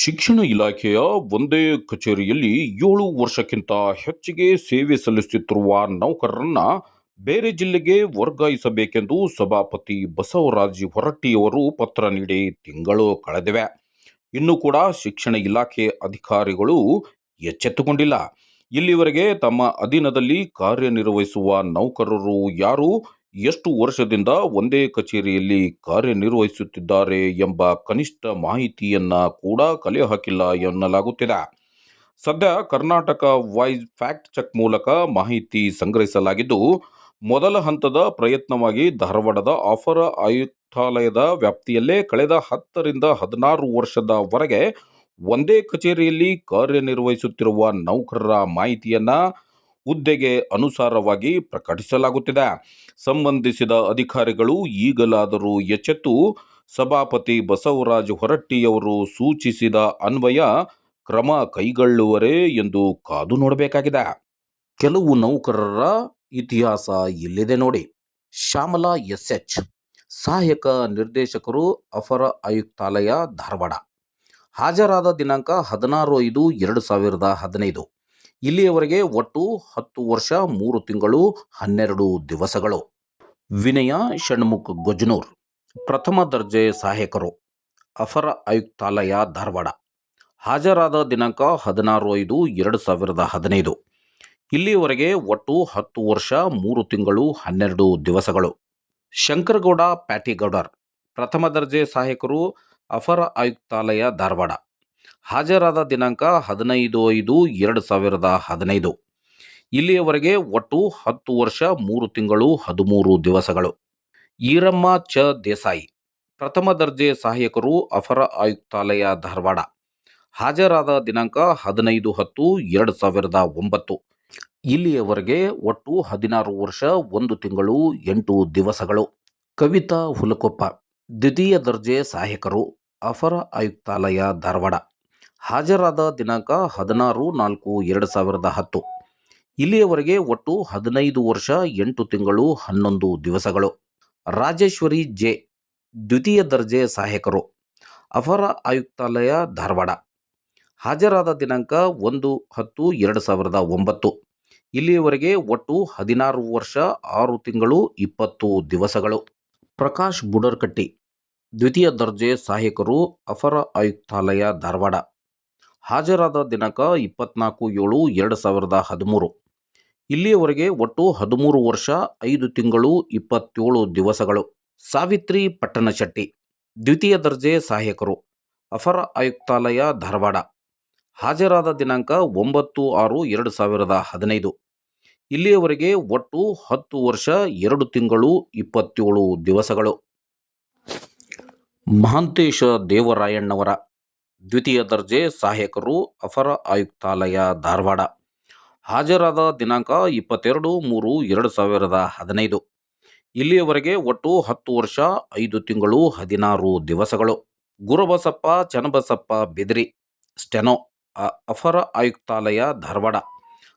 ಶಿಕ್ಷಣ ಇಲಾಖೆಯ ಒಂದೇ ಕಚೇರಿಯಲ್ಲಿ ಏಳು ವರ್ಷಕ್ಕಿಂತ ಹೆಚ್ಚಿಗೆ ಸೇವೆ ಸಲ್ಲಿಸುತ್ತಿರುವ ನೌಕರರನ್ನ ಬೇರೆ ಜಿಲ್ಲೆಗೆ ವರ್ಗಾಯಿಸಬೇಕೆಂದು ಸಭಾಪತಿ ಬಸವರಾಜ್ ಹೊರಟ್ಟಿಯವರು ಪತ್ರ ನೀಡಿ ತಿಂಗಳು ಕಳೆದಿವೆ. ಇನ್ನೂ ಕೂಡ ಶಿಕ್ಷಣ ಇಲಾಖೆ ಅಧಿಕಾರಿಗಳು ಎಚ್ಚೆತ್ತುಕೊಂಡಿಲ್ಲ. ಇಲ್ಲಿವರೆಗೆ ತಮ್ಮ ಅಧೀನದಲ್ಲಿ ಕಾರ್ಯನಿರ್ವಹಿಸುವ ನೌಕರರು ಯಾರು? ಎಷ್ಟು ವರ್ಷದಿಂದ ಒಂದೇ ಕಚೇರಿಯಲ್ಲಿ ಕಾರ್ಯನಿರ್ವಹಿಸುತ್ತಿದ್ದಾರೆ ಎಂಬ ಕನಿಷ್ಠ ಮಾಹಿತಿಯನ್ನ ಕೂಡ ಕಲೆ ಹಾಕಿಲ್ಲ ಎನ್ನಲಾಗುತ್ತಿದೆ. ಸದ್ಯ ಕರ್ನಾಟಕ ವೈಸ್ ಫ್ಯಾಕ್ಟ್ ಚೆಕ್ ಮೂಲಕ ಮಾಹಿತಿ ಸಂಗ್ರಹಿಸಲಾಗಿದ್ದು, ಮೊದಲ ಹಂತದ ಪ್ರಯತ್ನವಾಗಿ ಧಾರವಾಡದ ಆಫರ್ ಆಯುಕ್ತಾಲಯದ ವ್ಯಾಪ್ತಿಯಲ್ಲೇ ಕಳೆದ ಹತ್ತರಿಂದ ಹದಿನಾರು ವರ್ಷದವರೆಗೆ ಒಂದೇ ಕಚೇರಿಯಲ್ಲಿ ಕಾರ್ಯನಿರ್ವಹಿಸುತ್ತಿರುವ ನೌಕರರ ಮಾಹಿತಿಯನ್ನ ಹುದ್ದೆಗೆ ಅನುಸಾರವಾಗಿ ಪ್ರಕಟಿಸಲಾಗುತ್ತಿದೆ. ಸಂಬಂಧಿಸಿದ ಅಧಿಕಾರಿಗಳು ಈಗಲಾದರೂ ಎಚ್ಚೆತ್ತು. ಸಭಾಪತಿ ಬಸವರಾಜ ಹೊರಟ್ಟಿಯವರು ಸೂಚಿಸಿದ ಅನ್ವಯ ಕ್ರಮ ಕೈಗೊಳ್ಳುವರೇ ಎಂದು ಕಾದು ನೋಡಬೇಕಾಗಿದೆ. ಕೆಲವು ನೌಕರರ ಇತಿಹಾಸ ಇಲ್ಲಿದೆ ನೋಡಿ. ಶ್ಯಾಮಲಾ ಎಸ್ ಎಚ್ ಸಹಾಯಕ ನಿರ್ದೇಶಕರು ಅಪರ ಆಯುಕ್ತಾಲಯ ಧಾರವಾಡ. ಹಾಜರಾದ ದಿನಾಂಕ ಹದಿನಾರು ಐದು ಎರಡು ಸಾವಿರದ ಹದಿನೈದು. ಇಲ್ಲಿಯವರೆಗೆ ಒಟ್ಟು ಹತ್ತು ವರ್ಷ, ಮೂರು ತಿಂಗಳು, ಹನ್ನೆರಡು ದಿವಸಗಳು. ವಿನಯ ಷಣ್ಮುಖ್ ಗೊಜ್ನೂರ್, ಪ್ರಥಮ ದರ್ಜೆ ಸಹಾಯಕರು, ಅಫರ ಆಯುಕ್ತಾಲಯ ಧಾರವಾಡ. ಹಾಜರಾದ ದಿನಾಂಕ ಹದಿನಾರು ಐದು ಎರಡು ಸಾವಿರದ ಹದಿನೈದು. ಇಲ್ಲಿಯವರೆಗೆ ಒಟ್ಟು ಹತ್ತು ವರ್ಷ, ಮೂರು ತಿಂಗಳು, ಹನ್ನೆರಡು ದಿವಸಗಳು. ಶಂಕರಗೌಡ, ಪ್ಯಾಟಿಗೌಡರ್, ಪ್ರಥಮ ದರ್ಜೆ ಸಹಾಯಕರು, ಅಫರ ಆಯುಕ್ತಾಲಯ ಧಾರವಾಡ. ಹಾಜರಾದ ದಿನಾಂಕ ಹದಿನೈದು ಐದು ಎರಡು ಸಾವಿರದ ಹದಿನೈದು. ಇಲ್ಲಿಯವರೆಗೆ ಒಟ್ಟು ಹತ್ತು ವರ್ಷ ಮೂರು ತಿಂಗಳು ಹದಿಮೂರು ದಿವಸಗಳು. ಈರಮ್ಮ ಚ ದೇಸಾಯಿ. ಪ್ರಥಮ ದರ್ಜೆ ಸಹಾಯಕರು ಅಫರ ಆಯುಕ್ತಾಲಯ ಧಾರವಾಡ. ಹಾಜರಾದ ದಿನಾಂಕ ಹದಿನೈದು ಹತ್ತು ಎರಡು ಸಾವಿರದ ಒಂಬತ್ತು. ಇಲ್ಲಿಯವರೆಗೆ ಒಟ್ಟು ಹದಿನಾರು ವರ್ಷ ಒಂದು ತಿಂಗಳು ಎಂಟು ದಿವಸಗಳು. ಕವಿತಾ ಹುಲಕೊಪ್ಪ. ದ್ವಿತೀಯ ದರ್ಜೆ ಸಹಾಯಕರು. ಅಪರ ಆಯುಕ್ತಾಲಯ ಧಾರವಾಡ. ಹಾಜರಾದ ದಿನಾಂಕ ಹದಿನಾರು ನಾಲ್ಕು ಎರಡು ಸಾವಿರದ ಹತ್ತು. ಇಲ್ಲಿಯವರೆಗೆ ಒಟ್ಟು ಹದಿನೈದು ವರ್ಷ ಎಂಟು ತಿಂಗಳು ಹನ್ನೊಂದು ದಿವಸಗಳು. ರಾಜೇಶ್ವರಿ ಜೆ. ದ್ವಿತೀಯ ದರ್ಜೆ ಸಹಾಯಕರು. ಅಪರ ಆಯುಕ್ತಾಲಯ ಧಾರವಾಡ. ಹಾಜರಾದ ದಿನಾಂಕ ಒಂದು ಹತ್ತು ಎರಡು ಸಾವಿರದ ಒಂಬತ್ತು. ಇಲ್ಲಿಯವರೆಗೆ ಒಟ್ಟು ಹದಿನಾರು ವರ್ಷ ಆರು ತಿಂಗಳು ಇಪ್ಪತ್ತು ದಿವಸಗಳು. ಪ್ರಕಾಶ್ ಬುಡರ್ಕಟ್ಟಿ. ದ್ವಿತೀಯ ದರ್ಜೆ ಸಹಾಯಕರು ಅಪರ ಆಯುಕ್ತಾಲಯ ಧಾರವಾಡ. ಹಾಜರಾದ ದಿನಾಂಕ ಇಪ್ಪತ್ನಾಲ್ಕು ಏಳು ಎರಡು ಸಾವಿರದ ಹದಿಮೂರು. ಇಲ್ಲಿಯವರೆಗೆ ಒಟ್ಟು ಹದಿಮೂರು ವರ್ಷ, ಐದು ತಿಂಗಳು, ಇಪ್ಪತ್ತೇಳು ದಿವಸಗಳು. ಸಾವಿತ್ರಿ ಪಟ್ಟಣಶೆಟ್ಟಿ. ದ್ವಿತೀಯ ದರ್ಜೆ ಸಹಾಯಕರು ಅಪರ ಆಯುಕ್ತಾಲಯ ಧಾರವಾಡ. ಹಾಜರಾದ ದಿನಾಂಕ ಒಂಬತ್ತು ಆರು ಎರಡು ಸಾವಿರದ ಹದಿನೈದು. ಇಲ್ಲಿಯವರೆಗೆ ಒಟ್ಟು ಹತ್ತು ವರ್ಷ, ಎರಡು ತಿಂಗಳು, ಇಪ್ಪತ್ತೇಳು ದಿವಸಗಳು. ಮಹಾಂತೇಶ ದೇವರಾಯಣ್ಣವರ ದ್ವಿತೀಯ ದರ್ಜೆ ಸಹಾಯಕರು ಅಪರ ಆಯುಕ್ತಾಲಯ ಧಾರವಾಡ. ಹಾಜರಾದ ದಿನಾಂಕ ಇಪ್ಪತ್ತೆರಡು ಮೂರು ಎರಡು ಸಾವಿರದ ಹದಿನೈದು. ಇಲ್ಲಿಯವರೆಗೆ ಒಟ್ಟು ಹತ್ತು ವರ್ಷ, ಐದು ತಿಂಗಳು, ಹದಿನಾರು ದಿವಸಗಳು. ಗುರುಬಸಪ್ಪ, ಚನ್ನಬಸಪ್ಪ ಬಿದ್ರಿ, ಸ್ಟೆನೋ ಅಫರ ಆಯುಕ್ತಾಲಯ ಧಾರವಾಡ.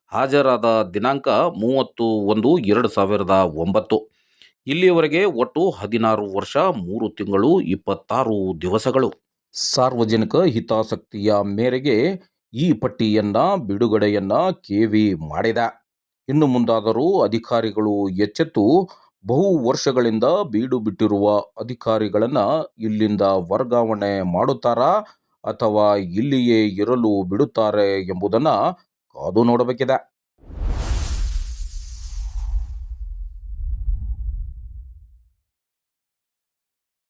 ಹಾಜರಾದ ದಿನಾಂಕ ಮೂವತ್ತು ಒಂದು ಎರಡು ಸಾವಿರದ ಒಂಬತ್ತು. ಇಲ್ಲಿಯವರೆಗೆ ಒಟ್ಟು ಹದಿನಾರು ವರ್ಷ, ಮೂರು ತಿಂಗಳು, ಇಪ್ಪತ್ತಾರು ದಿವಸಗಳು. ಸಾರ್ವಜನಿಕ ಹಿತಾಸಕ್ತಿಯ ಮೇರೆಗೆ ಈ ಪಟ್ಟಿಯನ್ನ, ಬಿಡುಗಡೆಯನ್ನ ಕೆವಿ ಮಾಡಿದ. ಇನ್ನು ಮುಂದಾದರೂ ಅಧಿಕಾರಿಗಳು ಎಚ್ಚೆತ್ತು ಬಹು ವರ್ಷಗಳಿಂದ ಬೀಡು ಬಿಟ್ಟಿರುವ ಅಧಿಕಾರಿಗಳನ್ನ ಇಲ್ಲಿಂದ ವರ್ಗಾವಣೆ ಮಾಡುತ್ತಾರಾ ಅಥವಾ ಇಲ್ಲಿಯೇ ಇರಲು ಬಿಡುತ್ತಾರೆ ಎಂಬುದನ್ನ ಕಾದು ನೋಡಬೇಕಿದೆ.